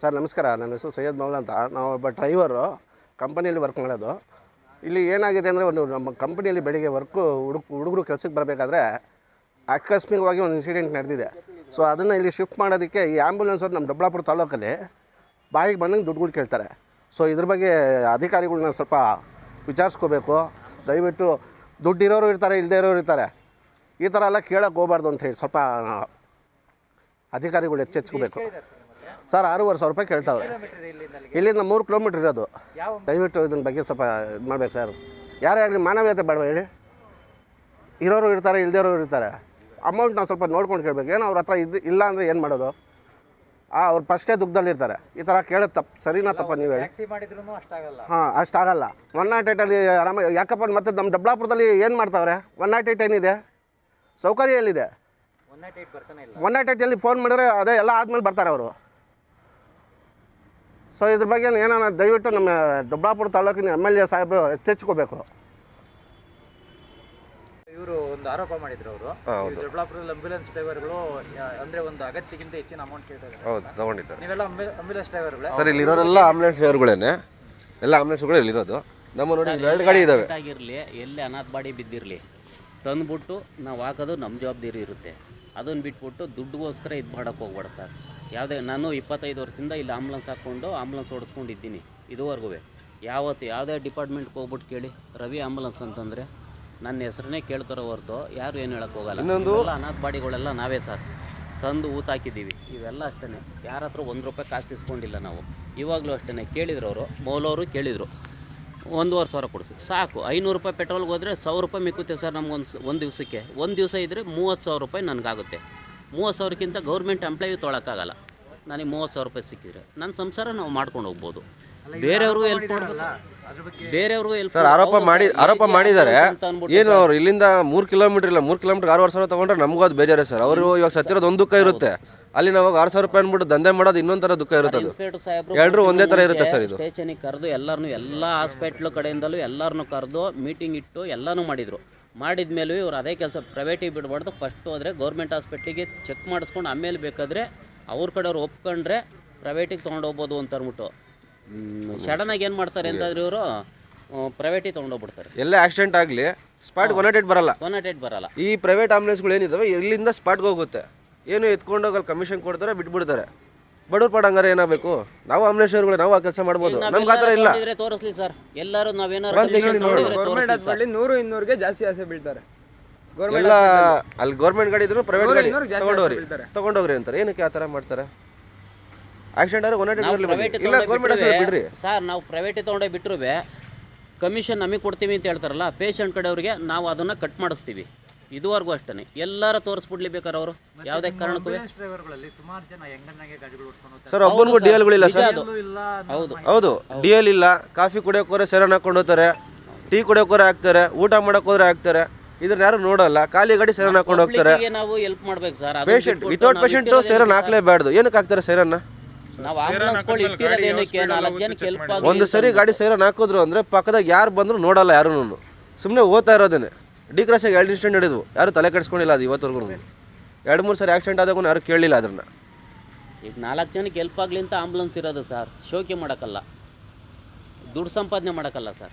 Sir, ನಮಸ್ಕಾರ. ನನ್ನ ಹೆಸರು ಸೈಯದ್ ಮೌಲ್ ಅಂತ. ನಾವು ಒಬ್ಬ ಡ್ರೈವರು, ಕಂಪನಿಯಲ್ಲಿ ವರ್ಕ್ ಮಾಡೋದು. ಇಲ್ಲಿ ಏನಾಗಿದೆ ಅಂದರೆ ಒಂದು ನಮ್ಮ ಕಂಪನಿಯಲ್ಲಿ ಬೆಳಿಗ್ಗೆ ವರ್ಕು, ಹುಡುಗ, ಹುಡುಗರು ಕೆಲಸಕ್ಕೆ ಬರಬೇಕಾದ್ರೆ ಆಕಸ್ಮಿಕವಾಗಿ ಒಂದು ಇನ್ಸಿಡೆಂಟ್ ನಡೆದಿದೆ. ಸೊ ಅದನ್ನು ಇಲ್ಲಿ ಶಿಫ್ಟ್ ಮಾಡೋದಕ್ಕೆ ಈ ಆ್ಯಂಬುಲೆನ್ಸ್ ಅವ್ರು ನಮ್ಮ ದೊಡ್ಡಬಳ್ಳಾಪುರ ತಾಲೂಕಲ್ಲಿ ಬಾಯಿಗೆ ಬಂದಂಗೆ ದುಡ್ಡುಗಳು ಕೇಳ್ತಾರೆ. ಸೊ ಇದ್ರ ಬಗ್ಗೆ ಅಧಿಕಾರಿಗಳನ್ನ ಸ್ವಲ್ಪ ವಿಚಾರಿಸ್ಕೋಬೇಕು. ದಯವಿಟ್ಟು ದುಡ್ಡಿರೋರು ಇರ್ತಾರೆ ಇಲ್ಲದೇ ಇರೋರು ಇರ್ತಾರೆ. ಈ ಥರ ಎಲ್ಲ ಕೇಳೋಕ್ಕೆ ಹೋಗ್ಬಾರ್ದು ಅಂತ ಹೇಳಿ ಸ್ವಲ್ಪ ಅಧಿಕಾರಿಗಳು ಎಚ್ಚೆತ್ಕೋಬೇಕು. ಸರ್ ಆರೂವರೆ ಸಾವಿರ ರೂಪಾಯಿ ಕೇಳ್ತಾವ್ರೆ. ಇಲ್ಲಿಂದ ಮೂರು ಕಿಲೋಮೀಟ್ರ್ ಇರೋದು. ದಯವಿಟ್ಟು ಇದನ್ನ ಬಗ್ಗೆ ಸ್ವಲ್ಪ ಇದು ಮಾಡ್ಬೇಕು ಸರ್. ಯಾರೇ ಆಗಲಿ ಮಾನವೀಯತೆ ಬೇಡ ಹೇಳಿ? ಇರೋರು ಇರ್ತಾರೆ ಇಲ್ದಿರೋರು ಇರ್ತಾರೆ. ಅಮೌಂಟ್ ನಾವು ಸ್ವಲ್ಪ ನೋಡ್ಕೊಂಡು ಕೇಳಬೇಕು. ಏನೋ ಅವ್ರ ಹತ್ರ ಇದು ಇಲ್ಲ ಅಂದರೆ ಏನು ಮಾಡೋದು? ಆ ಅವ್ರು ಫಸ್ಟೇ ದುಃಖದಲ್ಲಿರ್ತಾರೆ ಈ ಥರ ಕೇಳೋದು ತಪ್ಪು. ಸರಿನಾ ತಪ್ಪ ನೀವು ಹೇಳಿ? ಹಾಂ ಅಷ್ಟಾಗಲ್ಲ. ಒನ್ ನಾಟ್ ಏಯ್ಟಲ್ಲಿ ಆರಾಮ ಯಾಕಪ್ಪ ಮತ್ತೆ ನಮ್ಮ ಡಬ್ಲಾಪುರದಲ್ಲಿ ಏನು ಮಾಡ್ತಾವ್ರೆ? ಒನ್ ನಾಟ್ ಏಟ್ ಏನಿದೆ? ಸೌಕರ್ಯ ಎಲ್ಲಿದೆ? ಒನ್ ನಾಟ್ ಏಯ್ಟಲ್ಲಿ ಫೋನ್ ಮಾಡಿದ್ರೆ ಅದೇ ಎಲ್ಲ ಆದ್ಮೇಲೆ ಬರ್ತಾರೆ ಅವರು. ಸೊ ಇದ್ರ ಬಗ್ಗೆ ಏನಾನ ದಯವಿಟ್ಟು ನಮ್ಮ ದೊಡ್ಡಾಪುರ ತಾಲೂಕಿನ ಎಂ ಎಲ್ ಎ ಸಾಹೇಬರು ಎಚ್ಚೆಚ್ಕೋಬೇಕು ಇವರು ಒಂದು ಆರೋಪ ಮಾಡಿದ್ರು ಅವರು. ದೊಡ್ಡಬಳ್ಳಾಪುರದಲ್ಲಿ ಅಂಬ್ಯುಲೆನ್ಸ್ ಡ್ರೈವರ್ಗಳು ಅಂದ್ರೆ ಒಂದು ಅಗತ್ಯಕ್ಕಿಂತ ಹೆಚ್ಚಿನ ಅಮೌಂಟ್ ಕೇಳ್ತಾರೆ ಹೌದು ತಗೊಂಡಿದ್ದಾರೆ. ನೀವೆಲ್ಲ ಆಂಬ್ಯುಲೆನ್ಸ್ ಡ್ರೈವರ್ಗಳೇ ಸರ್ ಇಲ್ಲಿರೋರೆಲ್ಲ ಆಂಬುಲೆನ್ಸ್ ಡ್ರೈವರ್ಗಳೇನೆ ಎಲ್ಲ ಆಂಬುಲೆನ್ಸ್ಗಳು ಇಲ್ಲಿರೋದು. ನಮ್ಮ ನೋಡಿ ಎರಡು ಗಾಡಿ ಇದಾವೆ. ಆಗಿರಲಿ ಎಲ್ಲಿ ಅನಾಥ ಬಾಡಿ ಬಿದ್ದಿರಲಿ ತಂದ್ಬಿಟ್ಟು ನಾವು ಹಾಕೋದು ನಮ್ಮ ಜವಾಬ್ದಾರಿ ಇರುತ್ತೆ. ಅದನ್ನು ಬಿಟ್ಬಿಟ್ಟು ದುಡ್ಡುಗೋಸ್ಕರ ಇದು ಮಾಡೋಕ್ಕೆ ಹೋಗ್ಬಾರ್ದು ಸರ್. ಯಾವುದೇ ನಾನು ಇಪ್ಪತ್ತೈದು ವರ್ಷದಿಂದ ಇಲ್ಲಿ ಆಂಬುಲೆನ್ಸ್ ಹಾಕ್ಕೊಂಡು ಆಂಬುಲೆನ್ಸ್ ಓಡಿಸ್ಕೊಂಡಿದ್ದೀನಿ ಇದುವರೆಗೂ ಯಾವತ್ತು ಯಾವುದೇ ಡಿಪಾರ್ಟ್ಮೆಂಟ್ಗೆ ಹೋಗ್ಬಿಟ್ಟು ಕೇಳಿ ರವಿ ಆಂಬುಲೆನ್ಸ್ ಅಂತಂದರೆ ನನ್ನ ಹೆಸರನ್ನೇ ಕೇಳ್ತಾರೋ ಹೊರತು ಯಾರು ಏನು ಹೇಳಕ್ಕೆ ಹೋಗಲ್ಲ. ಇನ್ನೊಂದು- ಅನಾಥ ಬಾಡಿಗಳೆಲ್ಲ ನಾವೇ ಸರ್. ತಂದು ಊತಾಕಿದ್ದೀವಿ ಇವೆಲ್ಲ ಅಷ್ಟೇ ಯಾರ ಹತ್ರ ಒಂದು ರೂಪಾಯಿ ಕಾಸು ಇಸ್ಕೊಂಡಿಲ್ಲ ನಾವು. ಇವಾಗಲೂ ಅಷ್ಟೇ ಕೇಳಿದ್ರು ಅವರು ಮೌಲವರು ಕೇಳಿದರು. ಒಂದೂವರೆ ಸಾವಿರ ಕೊಡಿಸಿ. ಸಾಕು. ಐನೂರು ರೂಪಾಯಿ ಪೆಟ್ರೋಲ್ಗೆ ಹೋದರೆ ಸಾವಿರ ರೂಪಾಯಿ ಮಿಕ್ಕುತ್ತೆ ಸರ್ ನಮ್ಗೊಂದು ಒಂದು ದಿವಸಕ್ಕೆ. ಒಂದು ದಿವಸ ಇದ್ದರೆ ಮೂವತ್ತು ಸಾವಿರ ರೂಪಾಯಿ ನನಗಾಗುತ್ತೆ. ಮೂವತ್ತು ಸಾವಿರಕ್ಕಿಂತ ಗೌರ್ಮೆಂಟ್ ಎಂಪ್ಲಾಯಿ ತೊಗೊಳಕ್ಕಾಗಲ್ಲ ನನಗೆ ಮೂವತ್ತು ಸಾವಿರ ರೂಪಾಯಿ ಸಿಕ್ಕಿದ್ರೆ. ನನ್ನ ಸಂಸಾರ ನಾವು ಮಾಡ್ಕೊಂಡು ಹೋಗ್ಬೋದು. ಬೇರೆಯವ್ರಿಗೂ ಹೆಲ್ಪ್ ಮಾಡಬೇಕು ಬೇರೆಯವ್ರಿಗೂ ಹೆಲ್ಪ್ ಸರ್ ಆರೋಪ ಮಾಡಿ ಆರೋಪ ಮಾಡಿದ್ದಾರೆ. ಏನು ಅವ್ರು ಇಲ್ಲಿಂದ ಮೂರು ಕಿಲೋಮೀಟರ್ ಇಲ್ಲ ಮೂರು ಕಿಲೋಮೀಟರ್ ಆರೂವರೆ ಸಾವಿರ ತಗೊಂಡ್ರೆ ನಮಗೂ ಅದು ಬೇಜಾರೇ ಸರ್. ಅವರು ಇವಾಗ ಸತ್ತಿರೋದು ಒಂದು ದುಃಖ ಇರುತ್ತೆ. ಅಲ್ಲಿ ನಾವು ಆರು ಸಾವಿರ ರೂಪಾಯಿ ಅಂದ್ಬಿಟ್ಟು ದಂಧೆ ಮಾಡೋದು ಇನ್ನೊಂದು ಥರ ದುಃಖ ಇರುತ್ತೆ ಎಲ್ಲರೂ ಒಂದೇ ಥರ ಇರುತ್ತೆ ಸರ್ ಇದು. ಸ್ಟೇಷನಿಗೆ ಕರೆದು ಎಲ್ಲರನ್ನೂ ಎಲ್ಲ ಹಾಸ್ಪಿಟ್ಲು ಕಡೆಯಿಂದಲೂ ಎಲ್ಲರನ್ನೂ ಕರೆದು ಮೀಟಿಂಗ್ ಇಟ್ಟು ಎಲ್ಲನೂ ಮಾಡಿದರು. ಮಾಡಿದ ಮೇಲೂ ಇವರು ಅದೇ ಕೆಲಸ ಪ್ರೈವೇಟಿಗೆ ಬಿಡಬಾರ್ದು. ಫಸ್ಟ್ ಹೋದರೆ ಗೌರ್ಮೆಂಟ್ ಹಾಸ್ಪಿಟ್ಲಿಗೆ ಚೆಕ್ ಮಾಡಿಸ್ಕೊಂಡು ಆಮೇಲೆ ಬೇಕಾದರೆ ಅವ್ರ ಕಡೆಯವ್ರು ಒಪ್ಕೊಂಡ್ರೆ ಪ್ರೈವೇಟಿಗೆ ತೊಗೊಂಡು ಹೋಗ್ಬೋದು ಅಂತ ಅಂದ್ಬಿಟ್ಟು. ಸಡನ್ನಾಗಿ ಏನು ಮಾಡ್ತಾರೆ ಅಂತಂದ್ರೆ ಇವರು ಪ್ರೈವೇಟಿಗೆ ತೊಗೊಂಡೋಗ್ಬಿಡ್ತಾರೆ ಎಲ್ಲ ಆಕ್ಸಿಡೆಂಟ್ ಆಗಲಿ ಸ್ಪಾಟ್ ಒನ್ ಏಟ್ ಬರಲ್ಲ. ಒನ್ ಏಟ್ ಬರಲ್ಲ. ಈ ಪ್ರೈವೇಟ್ ಆಂಬುಲೆನ್ಸ್ಗಳು ಏನಿದಾವೆ ಇಲ್ಲಿಂದ ಸ್ಪಾಟ್ಗೆ ಹೋಗುತ್ತೆ. ಏನು ಎತ್ಕೊಂಡೋಗಿ ಅಲ್ಲಿ ಕಮಿಷನ್ ಕೊಡ್ತಾರೆ ಬಿಟ್ಬಿಡ್ತಾರೆ. ಬಡವ್ರ ಪಡಂಗಾರ ಹಂಗಾರೆ ಏನಾಗಬೇಕು? ನಾವು ಡ್ರೈವರ್ಗಳು ನಾವು ಆ ಕೆಲಸ ಮಾಡ್ಬೋದು. ನಮ್ಗೆ ಆ ಥರ ಇಲ್ಲ. ತೋರಿಸ್ಲಿ ಸರ್. ಎಲ್ಲರೂ ನಾವೇನಾರು. ಗೌರ್ಮೆಂಟ್ ಹಾಸ್ಪಿಟಲ್ ನೂರು ಇನ್ನೂರಿಗೆ ಜಾಸ್ತಿ ಆಸೆ ಬೀಳ್ತಾರೆ. ಎಲ್ಲ ಅಲ್ಲಿ ಗೌರ್ಮೆಂಟ್ ಗಾಡಿ ಇದ್ರು ಪ್ರೈವೇಟ್ ಗಾಡಿ ತಗೊಂಡೋಗ್ರಿ. ಬೀಳ್ತಾರೆ. ತಗೊಂಡೋಗ್ರಿ ಅಂತಾರೆ. ಏನಕ್ಕೆ ಆತರ ಥರ ಮಾಡ್ತಾರೆ? ಆಕ್ಸಿಡೆಂಟ್ ಆದ್ರೆ ಒನ್ ಇಲ್ಲ ಗೌರ್ಮೆಂಟ್ ಬಿಡ್ರಿ. ಸರ್ ನಾವು ಪ್ರೈವೇಟ್ ತೊಗೊಂಡೋಗಿ ಬಿಟ್ಟರು ಕಮಿಷನ್ ನಮಗೆ ಕೊಡ್ತೀವಿ ಅಂತ ಹೇಳ್ತಾರಲ್ಲ ಪೇಷಂಟ್ ಕಡೆಯವ್ರಿಗೆ ನಾವು ಅದನ್ನು ಕಟ್ ಮಾಡಿಸ್ತೀವಿ. ಇದುವರೆಗೂ ಅಷ್ಟೇ ಎಲ್ಲರ ತೋರಿಸ್ಬಿಡ್ಲಿ ಬೇಕಾದ್ರೆ ಅವರು ಯಾವುದೇ ಕಾರಣಕ್ಕೂ ಡ್ರೈವರ್ಗಳಲ್ಲಿ ಸುಮಾರು ಜನ ಹೆಂಗನ್ನಾಗೆ ಗಾಡಿಗಳು ಓಡಿಸ್ಕೊಂಡು ಸರ್ ಒಬ್ಬನಿಗೂ ಡಿ ಎಲ್ಗಳಿಲ್ಲ ಸರ್. ಇಲ್ಲ ಹೌದು. ಹೌದು ಡಿ ಎಲ್ ಇಲ್ಲ. ಕಾಫಿ ಕುಡಿಯೋಕೋರೆ ಸೆರನ್ ಹಾಕೊಂಡು ಹೋಗ್ತಾರೆ. ಟೀ ಕುಡಿಯೋಕೋರೆ ಹಾಕ್ತಾರೆ. ಊಟ ಮಾಡೋಕೋರೆ ಹಾಕ್ತಾರೆ. ಇದನ್ನ ಯಾರು ನೋಡಲ್ಲ. ಖಾಲಿ ಗಾಡಿ ಸೆರನ್ ಹಾಕೊಂಡು ಹೋಗ್ತಾರೆ. ನಾವು ಹೆಲ್ಪ್ ಮಾಡ್ಬೇಕು sir. Patient without patient siren ಹಾಕ್ಲೇಬಾರ್ದು ಏನಕ್ಕೆ ಹಾಕ್ತಾರೆ ಸೆರನ್ನ? ಒಂದು ಸರಿ ಗಾಡಿ ಸೈರನ್ ಹಾಕಿದ್ರು ಅಂದ್ರೆ ಪಕ್ಕದಾಗ ಯಾರು ಬಂದ್ರು ನೋಡಲ್ಲ ಯಾರು ಸುಮ್ಮನೆ ಓದ್ತಾ ಇರೋದೇನೆ. ಡಿ ಕ್ರಾಸಾಗಿ ಎರಡು ಇನ್ಸಿಡೆಂಟ್ ನಡೆದು ಯಾರು ತಲೆ ಕೆಡಿಸ್ಕೊಂಡಿಲ್ಲ ಅದು ಇವತ್ತರೆಗೂ ಎರಡು, ಮೂರು ಸರಿ ಆಕ್ಸಿಡೆಂಟ್ ಆದಾಗ ಯಾರು ಕೇಳಲಿಲ್ಲ ಅದನ್ನು ಈಗ ನಾಲ್ಕು ಜನಕ್ಕೆ ಹೆಲ್ಪ್ ಆಗಲಿ ಅಂತ ಆಂಬುಲೆನ್ಸ್ ಇರೋದು ಸರ್ ಶೋಕೆ ಮಾಡೋಕ್ಕಲ್ಲ. ದುಡ್ಡು ಸಂಪಾದನೆ ಮಾಡೋಕ್ಕಲ್ಲ ಸರ್